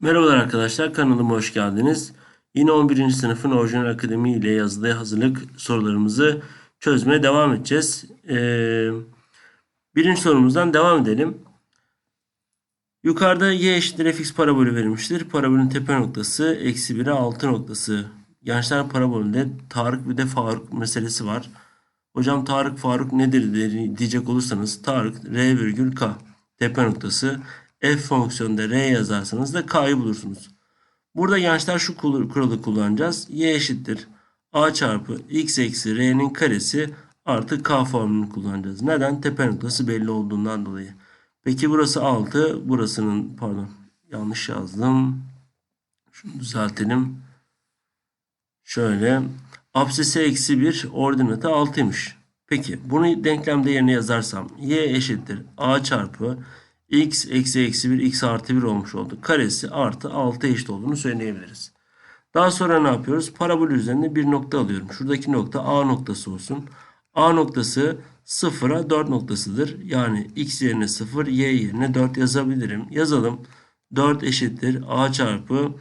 Merhabalar arkadaşlar kanalıma hoş geldiniz. Yine 11. sınıfın orijinal akademi ile yazılı hazırlık sorularımızı çözmeye devam edeceğiz. Ee, birinci sorumuzdan devam edelim. Yukarıda y eşittir fx parabolü verilmiştir. Parabolün tepe noktası eksi 1'e 6 noktası. Gençler parabolünde Tarık bir de Faruk meselesi var. Hocam Tarık Faruk nedir diyecek olursanız Tarık R virgül K tepe noktası f fonksiyonunda r yazarsanız da k'yı bulursunuz. Burada gençler şu kuralı kullanacağız. y eşittir a çarpı x eksi r'nin karesi artı k formülünü kullanacağız. Neden? Tepe noktası belli olduğundan dolayı. Peki burası 6. Burasının pardon yanlış yazdım. Şunu düzeltelim. Şöyle. Absisi eksi 1 ordinatı 6'ymış. Peki bunu denklemde yerine yazarsam y eşittir a çarpı x eksi eksi 1 x artı 1 olmuş oldu. Karesi artı 6 eşit olduğunu söyleyebiliriz. Daha sonra ne yapıyoruz? Parabol üzerinde bir nokta alıyorum. Şuradaki nokta A noktası olsun. A noktası 0'a 4 noktasıdır. Yani x yerine 0, y yerine 4 yazabilirim. Yazalım. 4 eşittir. A çarpı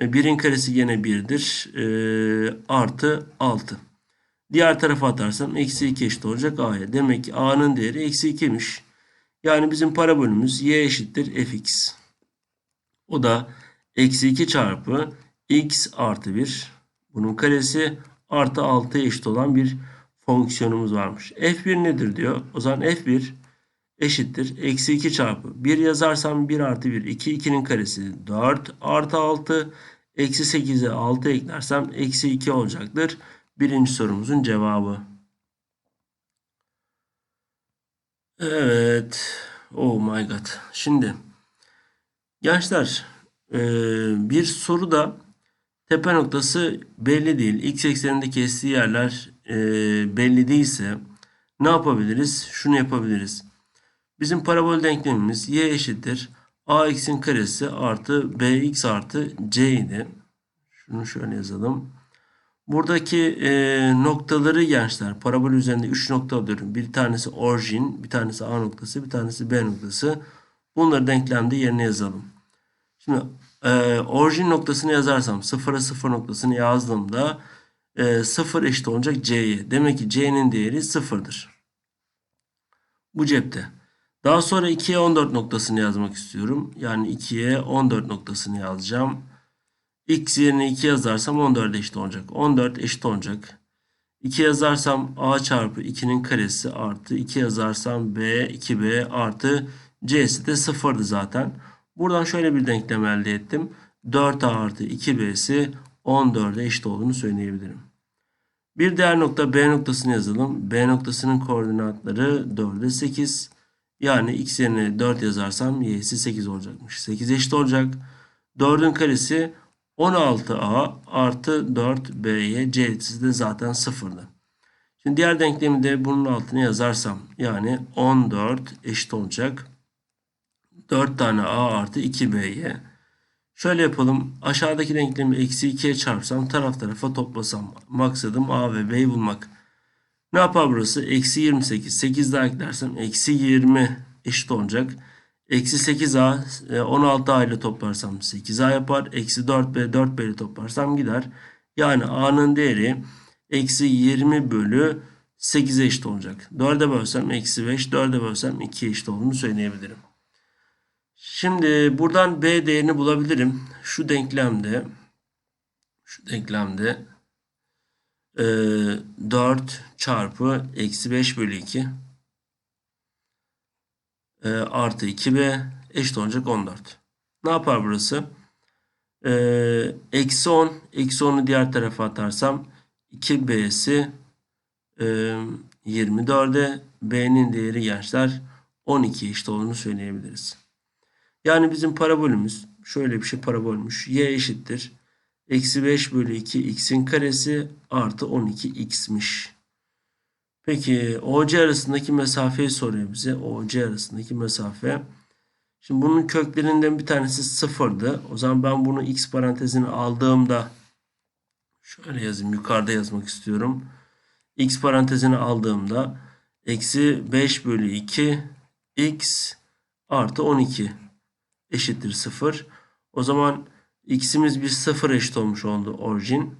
1'in e, karesi yine 1'dir. E, artı 6. Diğer tarafa atarsam eksi 2 eşit olacak A'ya. Demek ki A'nın değeri eksi 2'miş. Yani bizim parabolümüz y eşittir fx. O da eksi 2 çarpı x artı 1. Bunun karesi artı 6 eşit olan bir fonksiyonumuz varmış. f1 nedir diyor. O zaman f1 eşittir. Eksi 2 çarpı 1 yazarsam 1 artı 1 2. 2'nin karesi 4 artı 6. Eksi 8'e 6 eklersem eksi 2 olacaktır. Birinci sorumuzun cevabı. Evet. Oh my god. Şimdi gençler e, bir soruda tepe noktası belli değil. X ekseninde kestiği yerler e, belli değilse ne yapabiliriz? Şunu yapabiliriz. Bizim parabol denklemimiz y eşittir. ax'in karesi artı bx artı c idi. Şunu şöyle yazalım. Buradaki e, noktaları gençler parabol üzerinde 3 nokta alıyorum. Bir tanesi orijin, bir tanesi A noktası, bir tanesi B noktası. Bunları denklemde yerine yazalım. Şimdi e, orijin noktasını yazarsam 0'a 0 noktasını yazdığımda e, 0 eşit olacak C'ye. Demek ki C'nin değeri 0'dır. Bu cepte. Daha sonra 2'ye 14 noktasını yazmak istiyorum. Yani 2'ye 14 noktasını yazacağım x yerine 2 yazarsam 14 eşit olacak. 14 eşit olacak. 2 yazarsam a çarpı 2'nin karesi artı 2 yazarsam b 2b artı c'si de 0'dı zaten. Buradan şöyle bir denklem elde ettim. 4a artı 2b'si 14'e eşit olduğunu söyleyebilirim. Bir diğer nokta B noktasını yazalım. B noktasının koordinatları 4'e 8. Yani x yerine 4 yazarsam y'si 8 olacakmış. 8 eşit olacak. 4'ün karesi 16a artı 4b'ye c'si de zaten sıfırdı. Şimdi diğer denklemi de bunun altına yazarsam yani 14 eşit olacak. 4 tane a artı 2b'ye. Şöyle yapalım. Aşağıdaki denklemi eksi 2'ye çarpsam taraf tarafa toplasam. Maksadım a ve b'yi bulmak. Ne yapar burası? Eksi 28. 8 daha eklersem eksi 20 eşit olacak. Eksi 8a 16a e, ile toplarsam 8a yapar. Eksi 4b 4b ile toplarsam gider. Yani a'nın değeri eksi 20 bölü 8'e eşit olacak. 4'e bölsem eksi 5, 4'e bölsem 2 eşit olduğunu söyleyebilirim. Şimdi buradan b değerini bulabilirim. Şu denklemde şu denklemde e, 4 çarpı eksi 5 bölü 2 e, artı 2b eşit olacak 14. Ne yapar burası? E, eksi 10. Eksi 10'u diğer tarafa atarsam 2b'si e, 24'e b'nin değeri gençler 12 eşit olduğunu söyleyebiliriz. Yani bizim parabolümüz şöyle bir şey parabolmüş. y eşittir. Eksi 5 bölü 2 x'in karesi artı 12 x'miş. Peki OC arasındaki mesafeyi soruyor bize. OC arasındaki mesafe. Şimdi bunun köklerinden bir tanesi sıfırdı. O zaman ben bunu x parantezini aldığımda şöyle yazayım. Yukarıda yazmak istiyorum. x parantezini aldığımda eksi 5 bölü 2 x artı 12 eşittir 0. O zaman x'imiz bir sıfır eşit olmuş oldu orijin.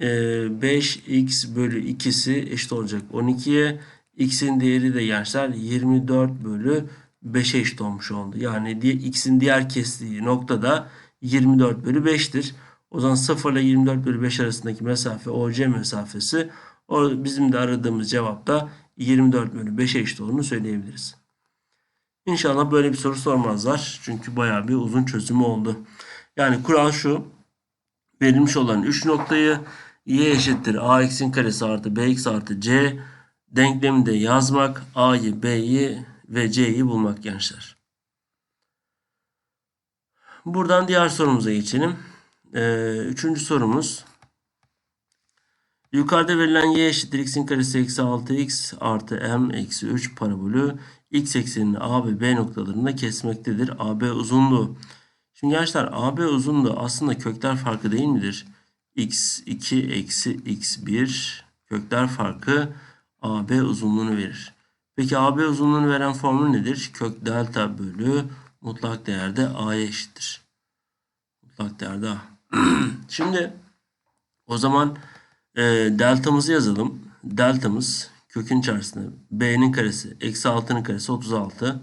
Ee, 5x bölü 2'si eşit olacak 12'ye. x'in değeri de gençler 24 bölü 5'e eşit olmuş oldu. Yani x'in diğer kestiği noktada 24 bölü 5'tir. O zaman 0 ile 24 bölü 5 arasındaki mesafe OC mesafesi o bizim de aradığımız cevapta 24 bölü 5'e eşit olduğunu söyleyebiliriz. İnşallah böyle bir soru sormazlar. Çünkü bayağı bir uzun çözümü oldu. Yani kural şu. Verilmiş olan 3 noktayı y eşittir ax'in karesi artı bx artı c denkleminde yazmak, a'yı, b'yi ve c'yi bulmak gençler. Buradan diğer sorumuza geçelim. Ee, üçüncü sorumuz. Yukarıda verilen y eşittir x'in karesi eksi 6x artı m eksi 3 parabolü x eksenini a ve b noktalarında kesmektedir. AB uzunluğu. Şimdi gençler AB uzunluğu aslında kökler farkı değil midir? X2 eksi x1 kökler farkı AB uzunluğunu verir. Peki AB uzunluğunu veren formül nedir? Kök delta bölü mutlak değerde a'ya eşittir. Mutlak değerde a. Şimdi o zaman e, deltamızı yazalım. Deltamız kökün içerisinde b'nin karesi eksi 6'nın karesi 36.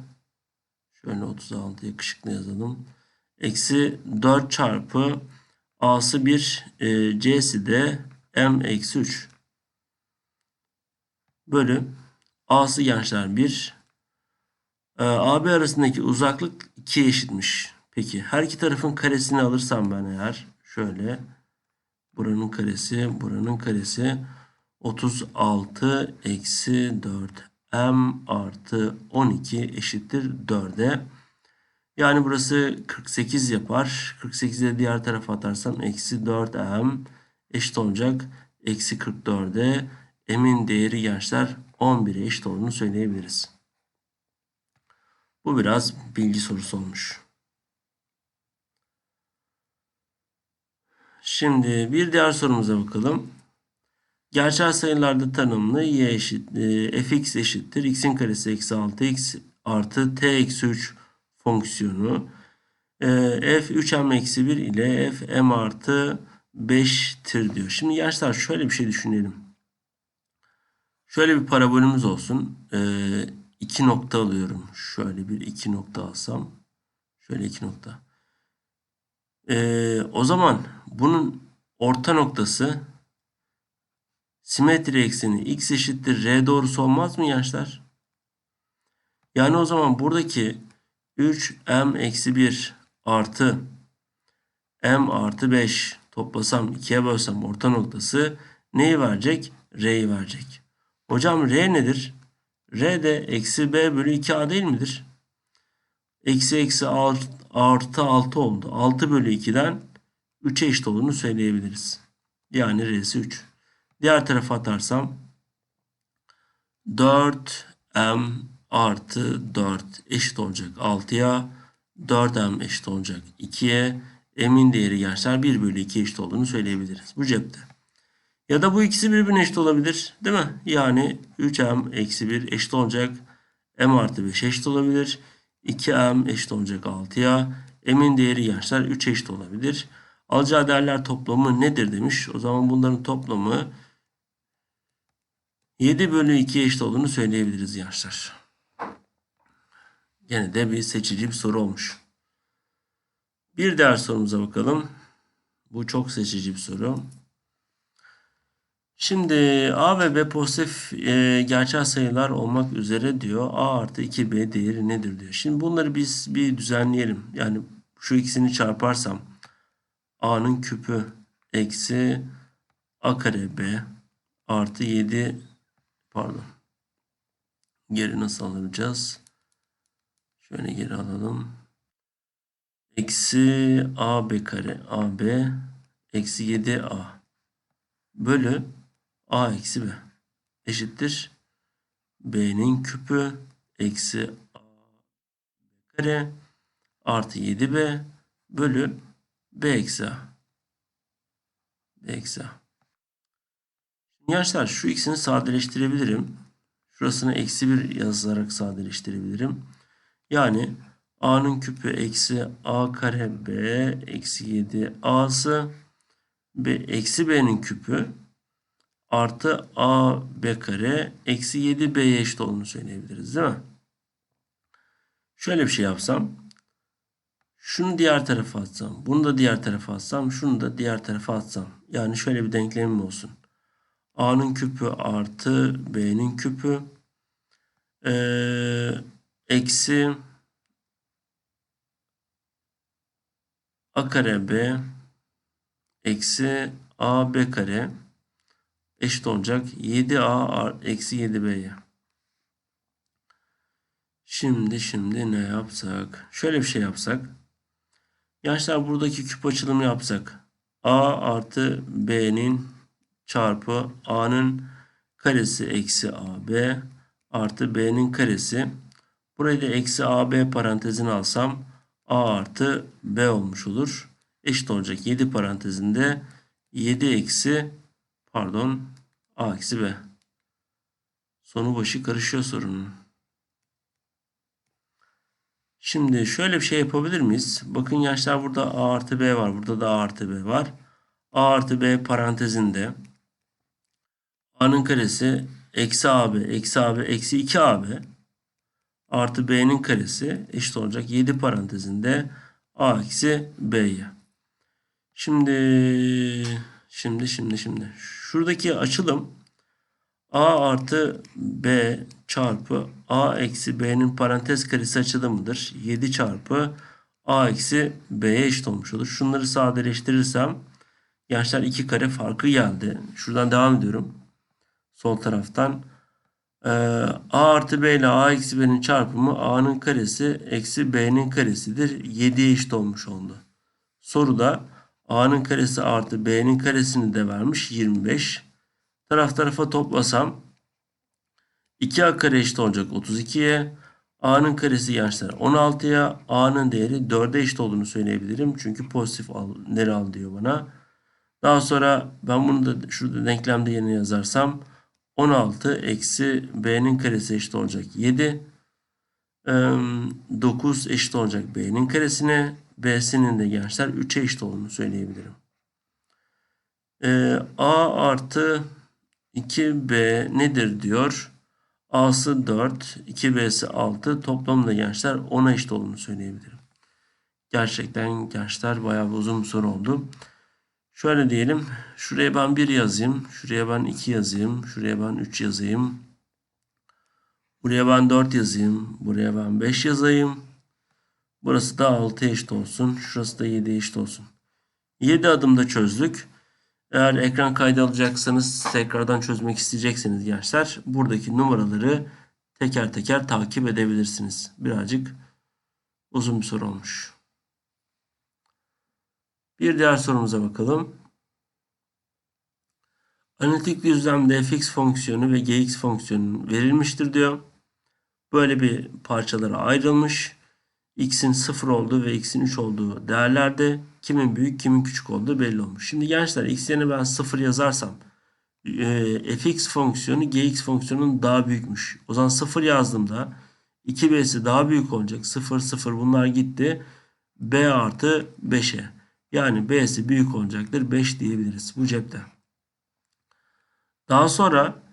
Şöyle 36 yakışıklı yazalım. Eksi 4 çarpı a'sı 1 e, c'si de m eksi 3 bölü a'sı gençler 1 e, AB arasındaki uzaklık 2'ye eşitmiş. Peki her iki tarafın karesini alırsam ben eğer şöyle buranın karesi buranın karesi 36 eksi 4 m artı 12 eşittir 4'e. Yani burası 48 yapar. 48'i diğer tarafa atarsam eksi 4m eşit olacak. Eksi 44'e m'in değeri gençler 11'e eşit olduğunu söyleyebiliriz. Bu biraz bilgi sorusu olmuş. Şimdi bir diğer sorumuza bakalım. Gerçel sayılarda tanımlı y eşit e, fx eşittir x'in karesi eksi 6x artı t eksi 3 fonksiyonu e, f 3m eksi 1 ile f m artı 5'tir diyor. Şimdi gençler şöyle bir şey düşünelim. Şöyle bir parabolümüz olsun. E, iki nokta alıyorum. Şöyle bir iki nokta alsam. Şöyle iki nokta. E, o zaman bunun orta noktası simetri ekseni x eşittir r doğrusu olmaz mı gençler? Yani o zaman buradaki 3m eksi 1 artı m artı 5 toplasam 2'ye bölsem orta noktası neyi verecek? R'yi verecek. Hocam R nedir? R de eksi B bölü 2A değil midir? Eksi eksi artı 6 oldu. 6 bölü 2'den 3'e eşit olduğunu söyleyebiliriz. Yani R'si 3. Diğer tarafa atarsam 4M artı 4 eşit olacak 6'ya. 4M eşit olacak 2'ye. M'in değeri gençler 1 bölü 2 eşit olduğunu söyleyebiliriz. Bu cepte. Ya da bu ikisi birbirine eşit olabilir. Değil mi? Yani 3M eksi 1 eşit olacak. M artı 5 eşit olabilir. 2M eşit olacak 6'ya. M'in değeri gençler 3 eşit olabilir. Alacağı değerler toplamı nedir demiş. O zaman bunların toplamı 7 bölü 2 eşit olduğunu söyleyebiliriz gençler. Gene de bir seçici bir soru olmuş. Bir diğer sorumuza bakalım. Bu çok seçici bir soru. Şimdi a ve b pozitif e, gerçel sayılar olmak üzere diyor. a artı 2b değeri nedir diyor. Şimdi bunları biz bir düzenleyelim. Yani şu ikisini çarparsam a'nın küpü eksi a kare b artı 7 pardon geri nasıl alacağız? Şöyle geri alalım. Eksi ab kare ab eksi 7a bölü a eksi b eşittir. b'nin küpü eksi a kare artı 7b bölü b eksi a. b eksi a. Gençler şu ikisini sadeleştirebilirim. Şurasını eksi 1 yazarak sadeleştirebilirim. Yani A'nın küpü eksi A kare B eksi 7 A'sı B eksi B'nin küpü artı A B kare eksi 7 B'ye eşit olduğunu söyleyebiliriz değil mi? Şöyle bir şey yapsam. Şunu diğer tarafa atsam. Bunu da diğer tarafa atsam. Şunu da diğer tarafa atsam. Yani şöyle bir denklemim olsun. A'nın küpü artı B'nin küpü. Ee, eksi A kare B eksi A B kare eşit olacak 7A eksi 7B'ye. Şimdi şimdi ne yapsak? Şöyle bir şey yapsak. Gençler buradaki küp açılımı yapsak. A artı B'nin çarpı A'nın karesi eksi AB artı B'nin karesi. Burayı da eksi AB parantezine alsam A artı B olmuş olur. Eşit olacak 7 parantezinde 7 eksi pardon A eksi B. Sonu başı karışıyor sorunun. Şimdi şöyle bir şey yapabilir miyiz? Bakın yaşlar burada A artı B var. Burada da A artı B var. A artı B parantezinde A'nın karesi eksi AB eksi AB eksi 2AB artı B'nin karesi eşit olacak 7 parantezinde A eksi B'ye. Şimdi şimdi şimdi şimdi şuradaki açılım A artı B çarpı A eksi B'nin parantez karesi açılımıdır. 7 çarpı A eksi B'ye eşit olmuş olur. Şunları sadeleştirirsem gençler 2 kare farkı geldi. Şuradan devam ediyorum. Sol taraftan. Ee, A artı B ile A eksi B'nin çarpımı A'nın karesi eksi B'nin karesidir. 7'ye eşit olmuş oldu. Soruda A'nın karesi artı B'nin karesini de vermiş 25. Taraf tarafa toplasam 2A kare eşit olacak 32'ye. A'nın karesi gençler 16'ya. A'nın değeri 4'e eşit olduğunu söyleyebilirim. Çünkü pozitif al, nere al diyor bana. Daha sonra ben bunu da şurada denklemde yerine yazarsam 16 eksi B'nin karesi eşit olacak 7. 9 eşit olacak B'nin karesine. B'sinin de gençler 3'e eşit olduğunu söyleyebilirim. A artı 2B nedir diyor. A'sı 4, 2B'si 6. Toplamda gençler 10'a eşit olduğunu söyleyebilirim. Gerçekten gençler bayağı uzun bir soru oldu. Şöyle diyelim. Şuraya ben 1 yazayım. Şuraya ben 2 yazayım. Şuraya ben 3 yazayım. Buraya ben 4 yazayım. Buraya ben 5 yazayım. Burası da 6 eşit olsun. Şurası da 7 eşit olsun. 7 adımda çözdük. Eğer ekran kaydı alacaksanız tekrardan çözmek isteyecekseniz gençler buradaki numaraları teker teker takip edebilirsiniz. Birazcık uzun bir soru olmuş. Bir diğer sorumuza bakalım. Analitik düzlemde fx fonksiyonu ve gx fonksiyonu verilmiştir diyor. Böyle bir parçalara ayrılmış. x'in 0 olduğu ve x'in 3 olduğu değerlerde kimin büyük kimin küçük olduğu belli olmuş. Şimdi gençler x yerine ben 0 yazarsam e, fx fonksiyonu gx fonksiyonunun daha büyükmüş. O zaman 0 yazdığımda 2b'si daha büyük olacak. 0 0 bunlar gitti. b artı 5'e. Yani b'si büyük olacaktır. 5 diyebiliriz bu cepte. Daha sonra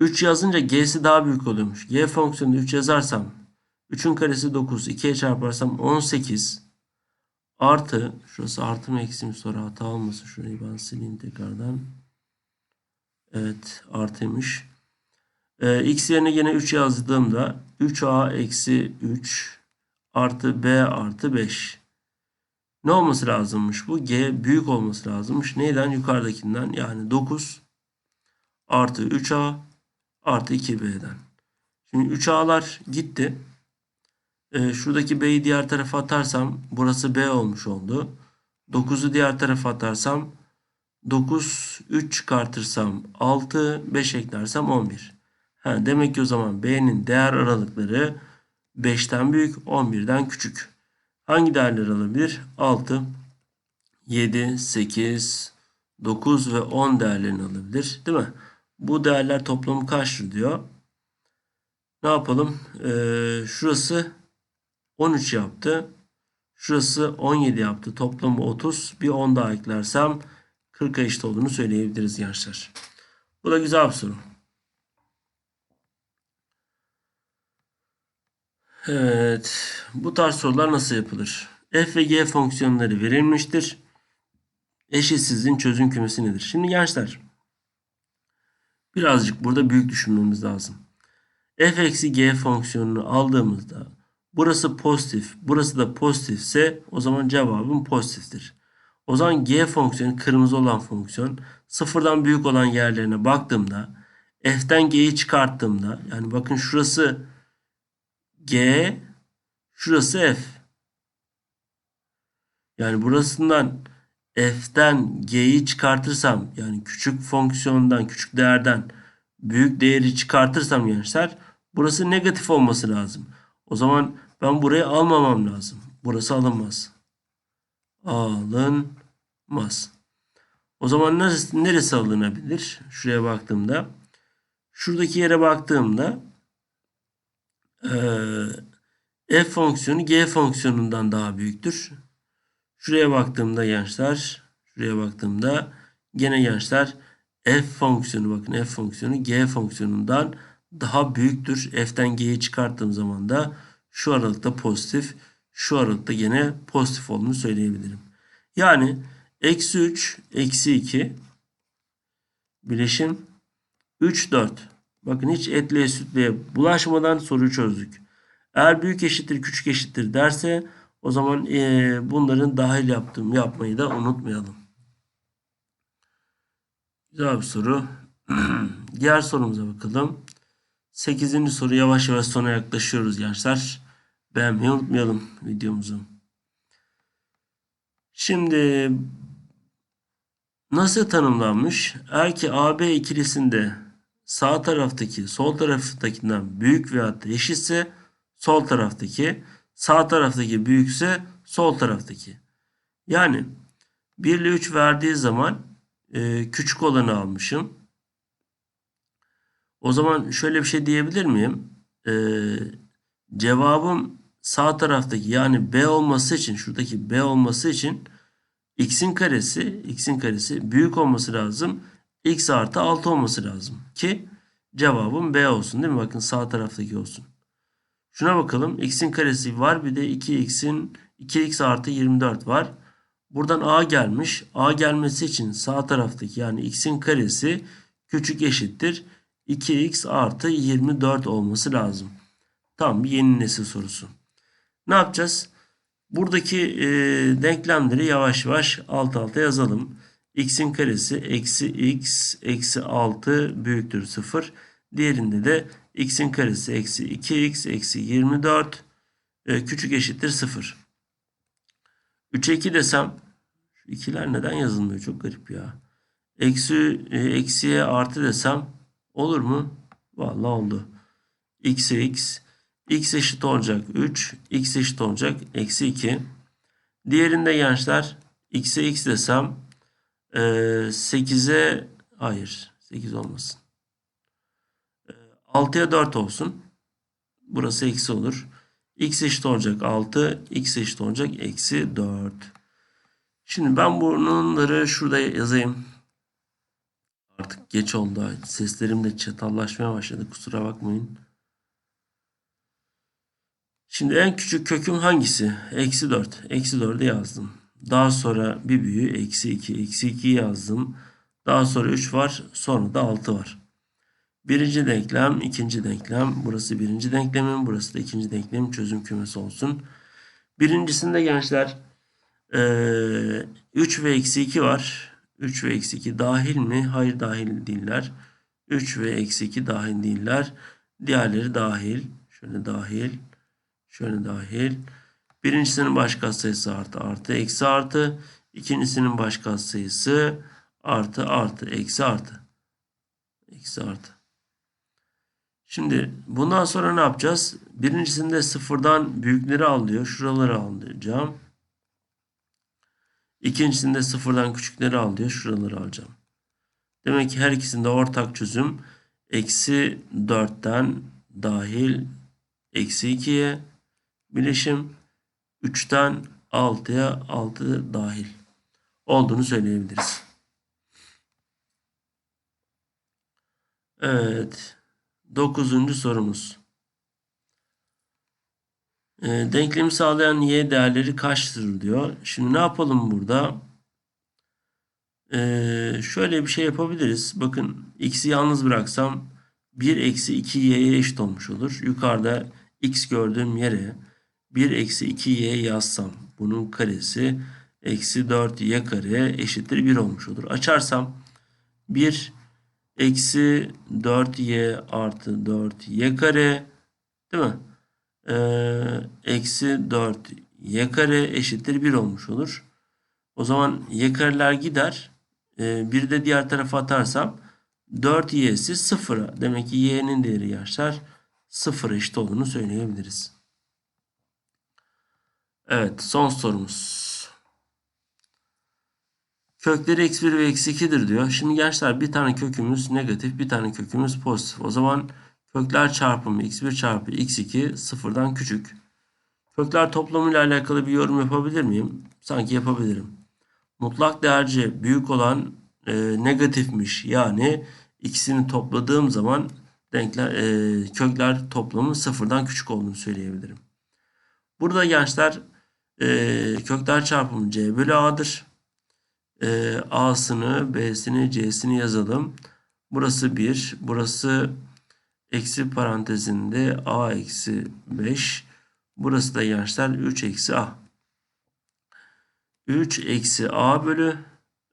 3 yazınca g'si daha büyük oluyormuş. g fonksiyonunu 3 yazarsam 3'ün karesi 9. 2'ye çarparsam 18 artı şurası artı mı eksi mi sonra hata olmasın. Şurayı ben sileyim tekrardan. Evet artıymış. Ee, x yerine yine 3 yazdığımda 3a eksi 3 artı b artı 5. Ne olması lazımmış bu? G büyük olması lazımmış. Neyden? Yukarıdakinden yani 9 artı 3a artı 2b'den. Şimdi 3a'lar gitti. Ee, şuradaki b'yi diğer tarafa atarsam burası b olmuş oldu. 9'u diğer tarafa atarsam 9, 3 çıkartırsam 6, 5 eklersem 11. Ha, demek ki o zaman b'nin değer aralıkları 5'ten büyük, 11'den küçük. Hangi değerler alabilir? 6, 7, 8, 9 ve 10 değerlerini alabilir. Değil mi? Bu değerler toplamı kaçtır diyor. Ne yapalım? Ee, şurası 13 yaptı. Şurası 17 yaptı. Toplamı 30. Bir 10 daha eklersem 40'a eşit olduğunu söyleyebiliriz gençler. Bu da güzel bir soru. Evet. Bu tarz sorular nasıl yapılır? F ve G fonksiyonları verilmiştir. Eşitsizliğin çözüm kümesi nedir? Şimdi gençler birazcık burada büyük düşünmemiz lazım. F eksi G fonksiyonunu aldığımızda burası pozitif, burası da pozitifse o zaman cevabım pozitiftir. O zaman G fonksiyonu kırmızı olan fonksiyon sıfırdan büyük olan yerlerine baktığımda F'den G'yi çıkarttığımda yani bakın şurası G şurası F. Yani burasından F'den G'yi çıkartırsam yani küçük fonksiyondan küçük değerden büyük değeri çıkartırsam gençler burası negatif olması lazım. O zaman ben burayı almamam lazım. Burası alınmaz. Alınmaz. O zaman neresi, neresi alınabilir? Şuraya baktığımda. Şuradaki yere baktığımda f fonksiyonu g fonksiyonundan daha büyüktür. Şuraya baktığımda gençler, şuraya baktığımda gene gençler f fonksiyonu bakın f fonksiyonu g fonksiyonundan daha büyüktür. F'ten g'yi çıkarttığım zaman da şu aralıkta pozitif, şu aralıkta gene pozitif olduğunu söyleyebilirim. Yani eksi 3, eksi 2 bileşim 3, 4. Bakın hiç etliye sütlüye bulaşmadan soruyu çözdük. Eğer büyük eşittir küçük eşittir derse o zaman e, bunların dahil yaptığım yapmayı da unutmayalım. Güzel bir soru. Diğer sorumuza bakalım. 8. soru yavaş yavaş sona yaklaşıyoruz gençler. Beğenmeyi unutmayalım videomuzu. Şimdi nasıl tanımlanmış? Eğer ki AB ikilisinde sağ taraftaki sol taraftakinden büyük veya eşitse sol taraftaki sağ taraftaki büyükse sol taraftaki. Yani 1 ile 3 verdiği zaman e, küçük olanı almışım. O zaman şöyle bir şey diyebilir miyim? E, cevabım sağ taraftaki yani B olması için şuradaki B olması için x'in karesi x'in karesi büyük olması lazım. X artı 6 olması lazım ki cevabım B olsun değil mi? Bakın sağ taraftaki olsun. Şuna bakalım. x'in karesi var. Bir de 2x'in 2x artı 24 var. Buradan a gelmiş. a gelmesi için sağ taraftaki yani x'in karesi küçük eşittir. 2x artı 24 olması lazım. Tam bir yeni nesil sorusu. Ne yapacağız? Buradaki e, denklemleri yavaş yavaş alt alta yazalım. X'in karesi eksi x eksi 6 büyüktür 0. Diğerinde de x'in karesi eksi 2x eksi 24 e, küçük eşittir 0. 3'e 2 desem şu ikiler neden yazılmıyor çok garip ya. Eksi, e, eksiye artı desem olur mu? Vallahi oldu. x'e x x eşit olacak 3 x eşit olacak eksi 2. Diğerinde gençler x'e x desem e, 8'e hayır 8 olmasın. 6'ya 4 olsun. Burası eksi olur. X eşit olacak 6. X eşit olacak eksi 4. Şimdi ben bunları şurada yazayım. Artık geç oldu. Seslerim de çatallaşmaya başladı. Kusura bakmayın. Şimdi en küçük köküm hangisi? Eksi 4. Eksi 4'ü yazdım. Daha sonra bir büyüğü eksi 2. Eksi 2'yi yazdım. Daha sonra 3 var. Sonra da 6 var. Birinci denklem, ikinci denklem. Burası birinci denklemin, burası da ikinci denklemin çözüm kümesi olsun. Birincisinde gençler 3 ve eksi 2 var. 3 ve eksi 2 dahil mi? Hayır dahil değiller. 3 ve eksi 2 dahil değiller. Diğerleri dahil. Şöyle dahil. Şöyle dahil. Birincisinin baş katsayısı artı artı eksi artı. İkincisinin baş katsayısı artı artı eksi artı. Eksi artı. Şimdi bundan sonra ne yapacağız? Birincisinde sıfırdan büyükleri alıyor. Şuraları alacağım. İkincisinde sıfırdan küçükleri alıyor. Şuraları alacağım. Demek ki her ikisinde ortak çözüm eksi 4'ten dahil eksi 2'ye bileşim 3'ten 6'ya 6 dahil olduğunu söyleyebiliriz. Evet. Dokuzuncu sorumuz. E, denklemi sağlayan y değerleri kaçtır diyor. Şimdi ne yapalım burada? E, şöyle bir şey yapabiliriz. Bakın x'i yalnız bıraksam 1 eksi 2y'ye eşit olmuş olur. Yukarıda x gördüğüm yere 1 eksi 2y yazsam bunun karesi eksi 4y kare eşittir 1 olmuş olur. Açarsam 1 eksi 4y artı 4y kare değil mi? Ee, eksi 4 y kare eşittir 1 olmuş olur. O zaman y kareler gider. Ee, bir de diğer tarafa atarsam 4y'si 0'a. Demek ki y'nin değeri yaşlar 0 eşit olduğunu söyleyebiliriz. Evet son sorumuz. Kökleri eksi 1 ve eksi 2'dir diyor. Şimdi gençler bir tane kökümüz negatif bir tane kökümüz pozitif. O zaman kökler çarpımı x1 çarpı x2 sıfırdan küçük. Kökler toplamı ile alakalı bir yorum yapabilir miyim? Sanki yapabilirim. Mutlak değerci büyük olan e, negatifmiş. Yani ikisini topladığım zaman denkler, e, kökler toplamı sıfırdan küçük olduğunu söyleyebilirim. Burada gençler e, kökler çarpımı c bölü a'dır. E, a'sını, b'sini, c'sini yazalım. Burası 1, burası eksi parantezinde a eksi 5. Burası da gençler 3 eksi a. 3 eksi a bölü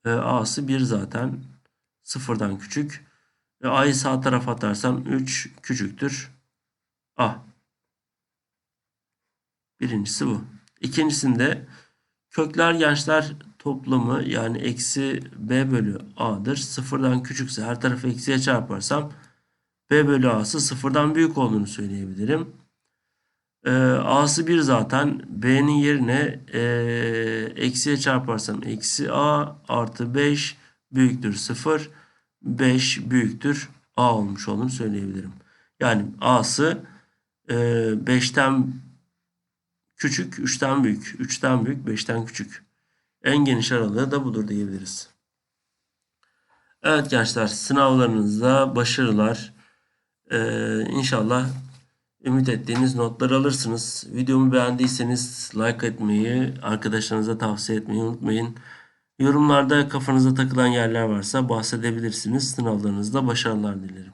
e, a'sı 1 zaten sıfırdan küçük. E, a'yı sağ tarafa atarsam 3 küçüktür a. Birincisi bu. İkincisinde kökler gençler toplamı yani eksi b bölü a'dır. Sıfırdan küçükse her tarafı eksiye çarparsam b bölü a'sı sıfırdan büyük olduğunu söyleyebilirim. E, a'sı 1 zaten b'nin yerine e, eksiye çarparsam eksi a artı 5 büyüktür 0. 5 büyüktür a olmuş olduğunu söyleyebilirim. Yani a'sı e, 5'ten küçük 3'ten büyük. 3'ten büyük 5'ten küçük. En geniş aralığı da budur diyebiliriz. Evet gençler sınavlarınızda başarılar. Ee, inşallah ümit ettiğiniz notları alırsınız. Videomu beğendiyseniz like etmeyi, arkadaşlarınıza tavsiye etmeyi unutmayın. Yorumlarda kafanıza takılan yerler varsa bahsedebilirsiniz. Sınavlarınızda başarılar dilerim.